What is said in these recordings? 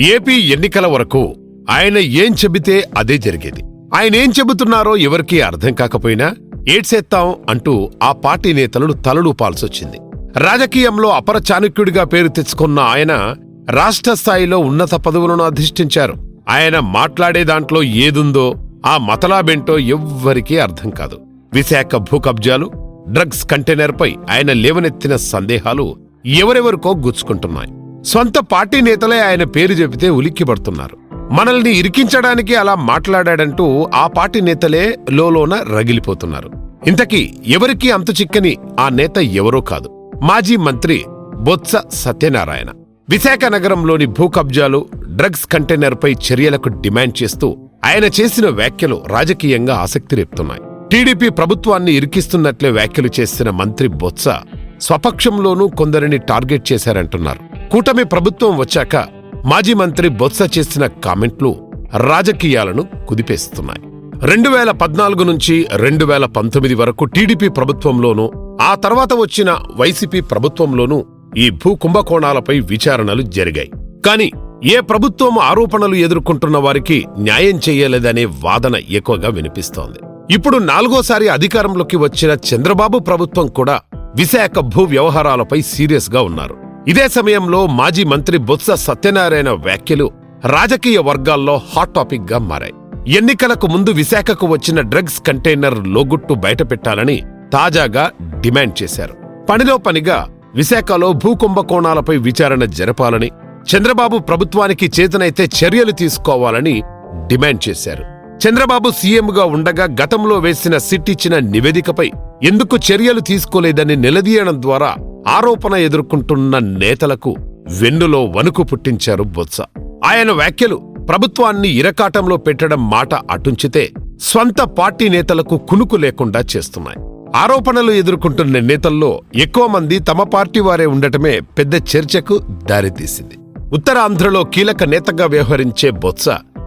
AP ఎన్నికల వరకు ఆయన ఏం చెబితే అదే జరిగేది. ఆయన ఏం చెబుతున్నారో ఎవరికీ అర్థం కాకపోయినా ఏడ్సేత్తాం అంటూ ఆ పార్టీ నేతలను తలలూపాల్సొచ్చింది. రాజకీయంలో అపర చాణక్యుడిగా పేరు తెచ్చుకున్న ఆయన రాష్ట్ర స్థాయిలో ఉన్నత పదవులను అధిష్ఠించారు. ఆయన మాట్లాడే దాంట్లో ఏదుందో ఆ మతలాబెంటో ఎవ్వరికీ అర్థం కాదు. విశాఖ భూ కబ్జాలు డ్రగ్స్ కంటైనర్పై ఆయన లేవనెత్తిన సందేహాలు ఎవరెవరికో గుచ్చుకుంటున్నాయి. సొంత పార్టీ నేతలే ఆయన పేరు చెబితే ఉలిక్కిపడుతున్నారు. మనల్ని ఇరికించడానికి అలా మాట్లాడాడంటూ ఆ పార్టీ నేతలే లోలోన రగిలిపోతున్నారు. ఇంతకీ ఎవరికీ అంతు చిక్కని ఆ నేత ఎవరో కాదు. మాజీ మంత్రి బొత్స సత్యనారాయణ. విశాఖ నగరంలోని భూ కబ్జాలు డ్రగ్స్ కంటైనర్పై చర్యలకు డిమాండ్ చేస్తూ ఆయన చేసిన వ్యాఖ్యలు రాజకీయంగా ఆసక్తి రేపుతున్నాయి. టీడీపీ ప్రభుత్వాన్ని ఇరికిస్తున్నట్లే వ్యాఖ్యలు చేసిన మంత్రి బొత్స స్వపక్షంలోనూ కొందరిని టార్గెట్ చేశారంటున్నారు. కూటమి ప్రభుత్వం వచ్చాక మాజీ మంత్రి బొత్స చేసిన కామెంట్లు రాజకీయాలను కుదిపేస్తున్నాయి. రెండు వేల పద్నాలుగు నుంచి రెండు వేల పంతొమ్మిది వరకు టీడీపీ ప్రభుత్వంలోనూ ఆ తర్వాత వచ్చిన వైసీపీ ప్రభుత్వంలోనూ ఈ భూ కుంభకోణాలపై విచారణలు జరిగాయి. కానీ ఏ ప్రభుత్వం ఆరోపణలు ఎదుర్కొంటున్న వారికి న్యాయం చేయలేదనే వాదన ఎక్కువగా వినిపిస్తోంది. ఇప్పుడు నాలుగోసారి అధికారంలోకి వచ్చిన చంద్రబాబు ప్రభుత్వం కూడా విశాఖ భూ వ్యవహారాలపై సీరియస్గా ఉన్నారు. ఇదే సమయంలో మాజీ మంత్రి బొత్స సత్యనారాయణ వ్యాఖ్యలు రాజకీయ వర్గాల్లో హాట్ టాపిక్గా మారాయి. ఎన్నికలకు ముందు విశాఖకు వచ్చిన డ్రగ్స్ కంటైనర్ లోగుట్టు బయటపెట్టాలని తాజాగా డిమాండ్ చేశారు. పనిలో పనిగా విశాఖలో భూకుంభకోణాలపై విచారణ జరపాలని చంద్రబాబు ప్రభుత్వానికి చేతనైతే చర్యలు తీసుకోవాలని డిమాండ్ చేశారు. చంద్రబాబు సీఎంగా ఉండగా గతంలో వేసిన సిట్ ఇచ్చిన నివేదికపై ఎందుకు చర్యలు తీసుకోలేదని నిలదీయడం ద్వారా ఆరోపణ ఎదుర్కొంటున్న నేతలకు వెన్నులో వణుకు పుట్టించారు బొత్స. ఆయన వ్యాఖ్యలు ప్రభుత్వాన్ని ఇరకాటంలో పెట్టడం మాట అటుంచితే స్వంత పార్టీ నేతలకు కునుకు లేకుండా చేస్తున్నాయి. ఆరోపణలు ఎదుర్కొంటున్న నేతల్లో ఎక్కువ మంది తమ పార్టీ వారే ఉండటమే పెద్ద చర్చకు దారితీసింది. ఉత్తరాంధ్రలో కీలక నేతగా వ్యవహరించే బొత్స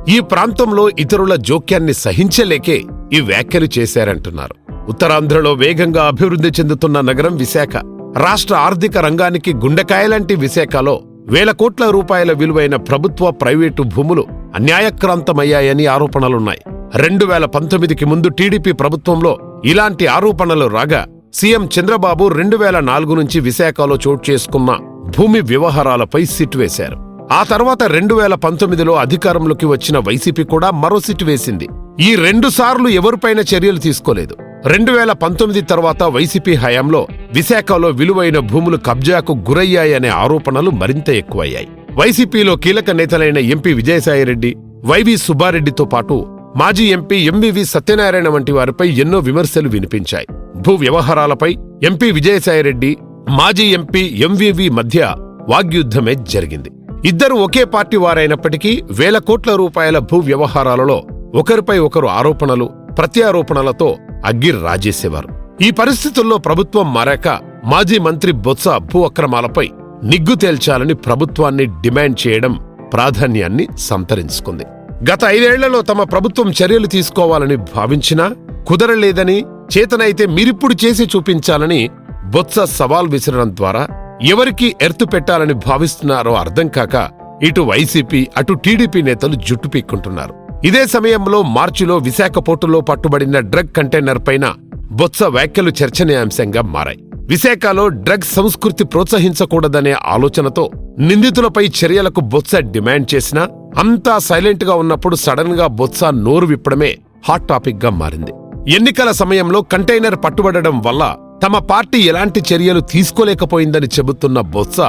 ఈ ప్రాంతంలో ఇతరుల జోక్యాన్ని సహించలేకే ఈ వ్యాఖ్యలు చేశారంటున్నారు. ఉత్తరాంధ్రలో వేగంగా అభివృద్ధి చెందుతున్న నగరం విశాఖ. రాష్ట్ర ఆర్థిక రంగానికి గుండెకాయలాంటి విశాఖలో వేల కోట్ల రూపాయల విలువైన ప్రభుత్వ ప్రైవేటు భూములు అన్యాయక్రాంతమయ్యాయని ఆరోపణలున్నాయి. రెండు వేల పంతొమ్మిదికి ముందు టీడీపీ ప్రభుత్వంలో ఇలాంటి ఆరోపణలు రాగా సీఎం చంద్రబాబు రెండు వేల నాలుగు నుంచి విశాఖలో చోటు చేసుకున్న భూమి వ్యవహారాలపై సిట్ వేశారు. ఆ తర్వాత రెండు వేల పంతొమ్మిదిలో అధికారంలోకి వచ్చిన వైసీపీ కూడా మరో సిట్ వేసింది. ఈ రెండు సార్లు ఎవరిపైన చర్యలు తీసుకోలేదు. రెండు వేల పంతొమ్మిది తర్వాత వైసీపీ హయాంలో విశాఖలో విలువైన భూములు కబ్జాకు గురయ్యాయనే ఆరోపణలు మరింత ఎక్కువయ్యాయి. వైసీపీలో కీలక నేతలైన ఎంపీ విజయసాయిరెడ్డి వైవి సుబ్బారెడ్డితో పాటు మాజీ ఎంపీ ఎంవివి సత్యనారాయణ వంటి వారిపై ఎన్నో విమర్శలు వినిపించాయి. భూ వ్యవహారాలపై ఎంపీ విజయసాయిరెడ్డి మాజీ ఎంపీ ఎంవివి మధ్య వాగ్యుద్ధమే జరిగింది. ఇద్దరు ఒకే పార్టీ వారైనప్పటికీ వేల కోట్ల రూపాయల భూ వ్యవహారాలలో ఒకరిపై ఒకరు ఆరోపణలు ప్రత్యారోపణలతో అగ్గి రాజేసేవారు. ఈ పరిస్థితుల్లో ప్రభుత్వం మారాక మాజీ మంత్రి బొత్స భూ అక్రమాలపై నిగ్గు తేల్చాలని ప్రభుత్వాన్ని డిమాండ్ చేయడం ప్రాధాన్యాన్ని సంతరించుకుంది. గత ఐదేళ్ళలో తమ ప్రభుత్వం చర్యలు తీసుకోవాలని భావించినా కుదరలేదని చేతనైతే మీరిప్పుడు చేసి చూపించాలని బొత్స సవాల్ విసరడం ద్వారా ఎవరికి ఎర్తు పెట్టాలని భావిస్తున్నారో అర్థం కాక ఇటు వైసీపీ అటు టీడీపీ నేతలు జుట్టు పీక్కుంటున్నారు. ఇదే సమయంలో మార్చిలో విశాఖ పోర్టులో పట్టుబడిన డ్రగ్ కంటైనర్ పైన బొత్స వ్యాఖ్యలు చర్చనీయాంశంగా మారాయి. విశాఖలో డ్రగ్స్ సంస్కృతి ప్రోత్సహించకూడదనే ఆలోచనతో నిందితులపై చర్యలకు బొత్స డిమాండ్ చేసినా అంతా సైలెంట్గా ఉన్నప్పుడు సడన్గా బొత్స నోరు విప్పడమే హాట్ టాపిక్గా మారింది. ఎన్నికల సమయంలో కంటైనర్ పట్టుబడడం వల్ల తమ పార్టీ ఎలాంటి చర్యలు తీసుకోలేకపోయిందని చెబుతున్న బొత్స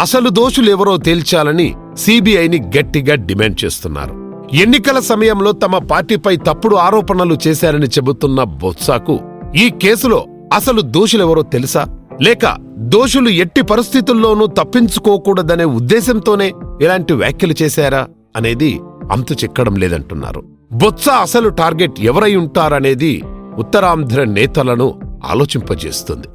అసలు దోషులెవరో తేల్చాలని సిబిఐని గట్టిగా డిమాండ్ చేస్తున్నారు. ఎన్నికల సమయంలో తమ పార్టీపై తప్పుడు ఆరోపణలు చేశారని చెబుతున్న బొత్సాకు ఈ కేసులో అసలు దోషులెవరో తెలుసా? లేక దోషులు ఎట్టి పరిస్థితుల్లోనూ తప్పించుకోకూడదనే ఉద్దేశంతోనే ఇలాంటి వ్యాఖ్యలు చేశారా అనేది అంతు చిక్కడం లేదంటున్నారు. బొత్స అసలు టార్గెట్ ఎవరై ఉంటారనేది ఉత్తరాంధ్ర నేతలను ఆలోచింపజేస్తుంది.